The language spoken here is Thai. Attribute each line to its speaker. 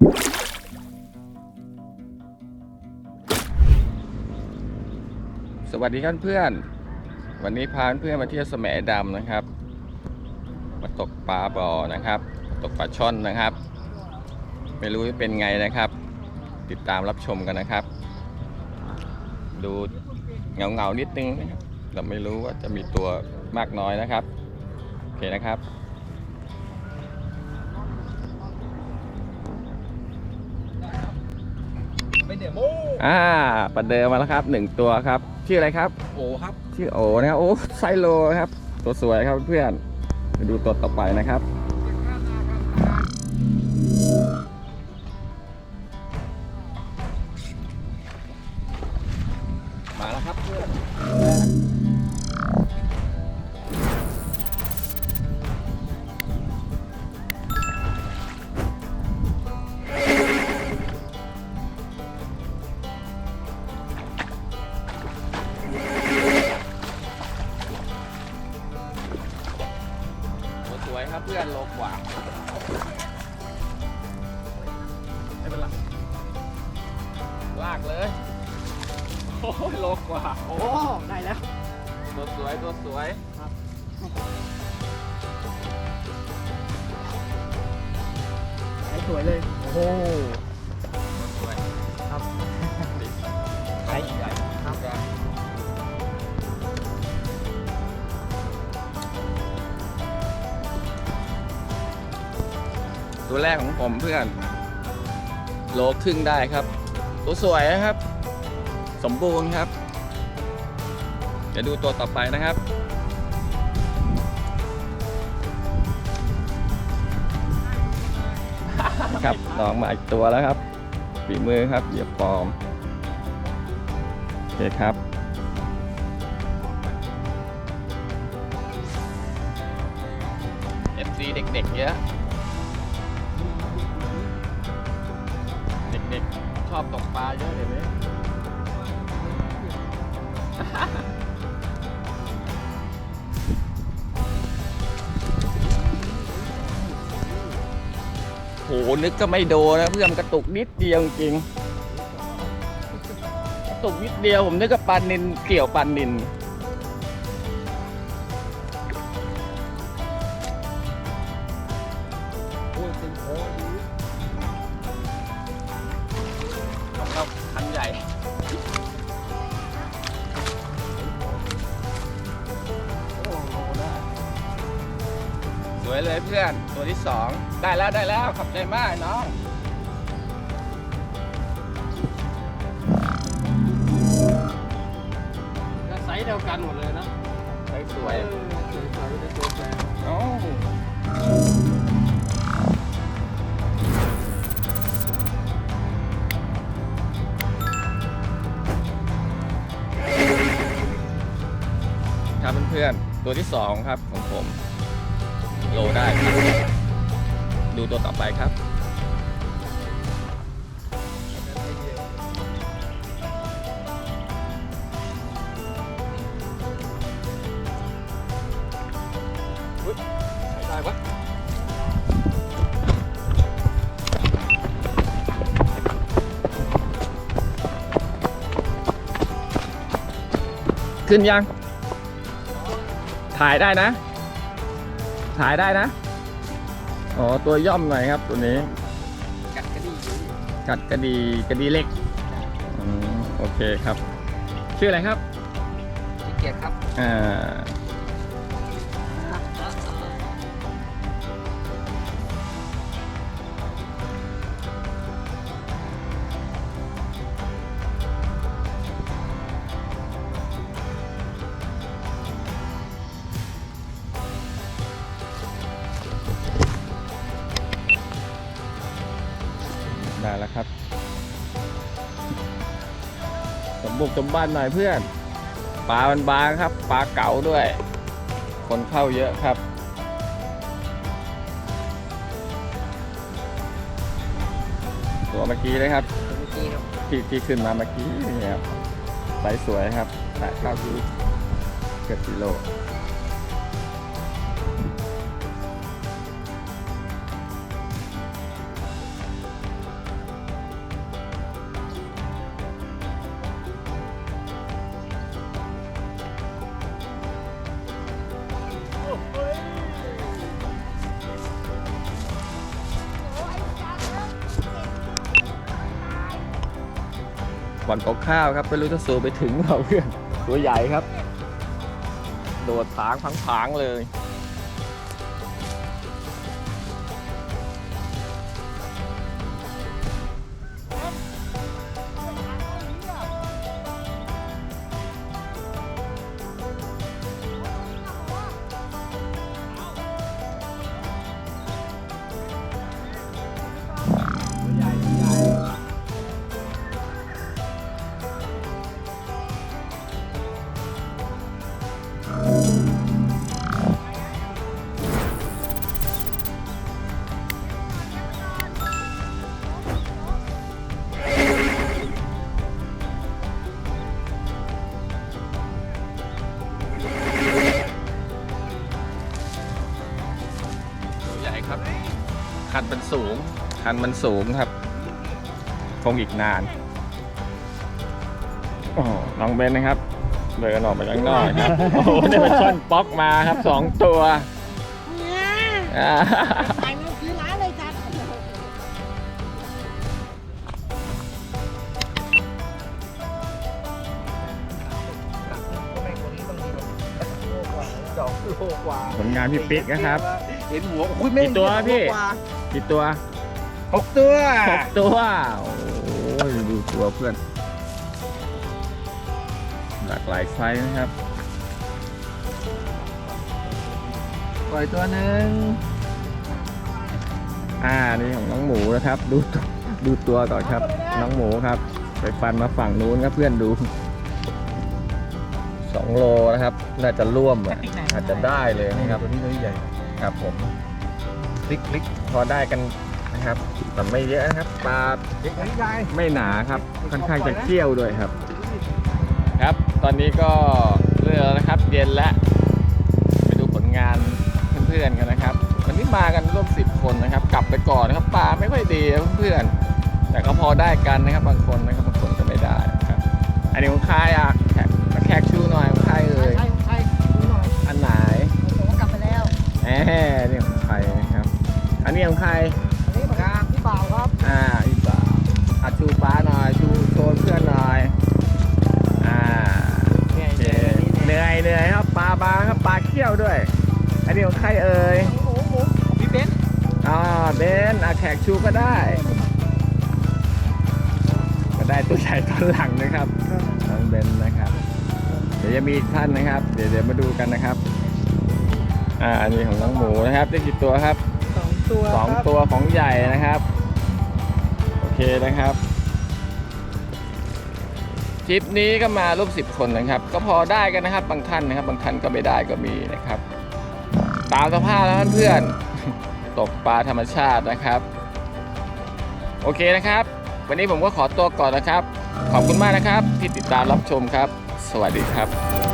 Speaker 1: สวัสดีครับเพื่อน วันนี้พาเพื่อนมาเที่ยวแสมดำนะครับ มาตกปลาบ่อนะครับ ตกปลาช่อนนะครับ ไม่รู้จะเป็นไงนะครับ ติดตามรับชมกันนะครับ ดูเงาเงานิดนึงนะครับ เราไม่รู้ว่าจะมีตัวมากน้อยนะครับ โอเคนะครับ อ่าปลาเดิมมาแล้วครับหนึ่งตัวครับ ชื่ออะไรครับ
Speaker 2: โอ้ครับ
Speaker 1: ชื่อโอนะครับโอ้ไซโลครับ ตัวสวยครับเพื่อนไปดูตัวต่อไปนะครับมาแล้วครับเพื่อน เพื่อนโลกว่าไม่เป็นไรลากเลย โอ้ยโลกว่า
Speaker 2: โอ้ได้แล้ว
Speaker 1: ตัวสวยตัวสวยครับ
Speaker 2: สวยเลย โอ้โห
Speaker 1: ตัวแรกของผมเพื่อน โลครึ่งได้ครับ ตัวสวยนะครับ สมบูรณ์ครับ เดี๋ยวดูตัวต่อไปนะครับ ครับน้องมาอีกตัวแล้วครับฝีมือครับเหยียบฟอร์มโอเคครับ FC เด็กๆเยอะ ปลาเยอะเห็นไหมโหนึกก็ไม่โดนนะเพื่อนกระตุกนิดเดียวจริงกระตุกนิดเดียวผมนึกว่าปลานินเกี่ยวปลานิน ก็คันใหญ่
Speaker 2: โอ้โหได้
Speaker 1: สวยเลยเพื่อนตัวที่สองได้แล้วได้แล้วขับใจมากน้อง
Speaker 2: ก็ไซส์เดียวกันหมดเลย
Speaker 1: ครับเพื่อนๆ ตัวที่สองครับของผม โลได้ครับ ดูตัวต่อไปครับได้ปะขึ้นยัง ถ่ายได้นะ ถ่ายได้นะ อ๋อ ตัวย่อมหน่อยครับตัวนี้
Speaker 2: กัดกระดี่อยู่
Speaker 1: กัดกระดีกระดีเล็กอืมโอเคครับ ชื่ออะไรครับ
Speaker 2: ขี้เกียจครับ
Speaker 1: อ่า ได้แล้วครับสมบุกสมบันหน่อยเพื่อน ปลามันบางครับ ปลาเก๋าด้วย คนเข้าเยอะครับ ตัวเมื่อกี้เลยครับ
Speaker 2: เมื่อกี้ครับ
Speaker 1: ที่ที่ขึ้นมาเมื่อกี้นี่ครับไซส์สวยครับแปดเก้ากิโลเกือบกิโล บ่อนตกข้าวครับไม่รู้จะสูไปถึงเปล่าเพื่อนตัวใหญ่ครับ โดดผางพังผางๆเลย คันมันสูง คันมันสูงครับ คงอีกนานโอ้โหน้องเบนนะครับ เดินออกมาข้างนอกครับ โอ้โหได้เป็นช่อนป๊อกมาครับสองตัว
Speaker 3: เนี่ย
Speaker 1: อ่า
Speaker 3: ขายมันคือร้านเลยจ้ะ
Speaker 2: ก็ไม่คนนี้ต้องมีแบบโลกว่าสองโลกว่า
Speaker 1: ผลงานพี่ปิ๊กนะครับ
Speaker 2: เห็นหัวอุ้ยแม่ง
Speaker 1: กี่ตัวพี่
Speaker 2: โลกว่า
Speaker 1: กี่ตัว
Speaker 2: หกตัว
Speaker 1: หกตัว โอ้ยดูตัวเพื่อน หลากหลายไซส์นะครับ
Speaker 2: ปล่อยตัวหนึ่ง
Speaker 1: อ่า นี่ของน้องหมูนะครับ ดูตัวดูตัวก่อนครับ น้องหมูครับ ไปฟันมาฝั่งนู้นครับเพื่อนดูสองโลนะครับ น่าจะร่วมอะอาจจะได้เลยนะครับ
Speaker 2: ตัวนี้ตัวใหญ่
Speaker 1: ครับผม
Speaker 2: ค ลิกคลิก
Speaker 1: พอได้กันนะครับแต่ไม่เยอะนะครับปลา
Speaker 2: เด็กนี้ใหญ่
Speaker 1: ไม่หนาครับค่อนข้างจะเคี่ยวด้วยครับ ครับ ตอนนี้ก็เรือแล้วนะครับเย็นแล้วไปดูผลงานเพื่อนๆกันนะครับ วันนี้มากันร่วมสิบคนนะครับ กลับไปก่อนนะครับปลาไม่ค่อยดีนะเพื่อนๆแต่ก็พอได้กันนะครับบางคนนะครับบางคนก็ไม่ได้นะครับ อันนี้ของใครอะแขกแขกชูหน่อยของใครเอ่ย
Speaker 3: ใช่ใช่ดูหน่อย
Speaker 1: อันไหน
Speaker 3: ผมว่ากลับไปแล้ว
Speaker 1: แหมนี่ของใครนะครับอั นนี้ของใคร
Speaker 3: อันนี้ปากกาพี่บ่าวครับ
Speaker 1: อ่าอีกบ่าวอะชูปลาหน่อย ชูโชว์เพื่อนหน่อย อ่า
Speaker 2: เหนื่อย
Speaker 1: โอเคเหนื่อยเหนื่อยครับปลาปลาครับปลาเขี้ยวด้วย อันนี้ของใครเอ่ย
Speaker 3: หมูหมู
Speaker 2: พี่เบนซ์
Speaker 1: อ่าเบนอะแขกชูก็ได้ ก็ได้ตัวใหญ่ตอนหลังนะครับน้องเบนนะครับ เดี๋ยวจะมีอีกท่านนะครับ เดี๋ยวเดี๋ยวมาดูกันนะครับ อ่า อันนี้ของน้องหมูนะครับได้กี่ตัวครับ
Speaker 3: สอง ตัว
Speaker 1: สอง
Speaker 3: ครับ
Speaker 1: ตัวของใหญ่นะครับ โอเคนะครับทริปนี้ก็มาร่วมสิบคนนะครับ ก็พอได้กันนะครับ บางท่านนะครับ บางท่านก็ไม่ได้ก็มีนะครับ ตามสภาพแล้วเพื่อนๆตกปลาธรรมชาตินะครับ โอเคนะครับ วันนี้ผมก็ขอตัวก่อนนะครับ ขอบคุณมากนะครับ ที่ติดตามรับชมครับ สวัสดีครับ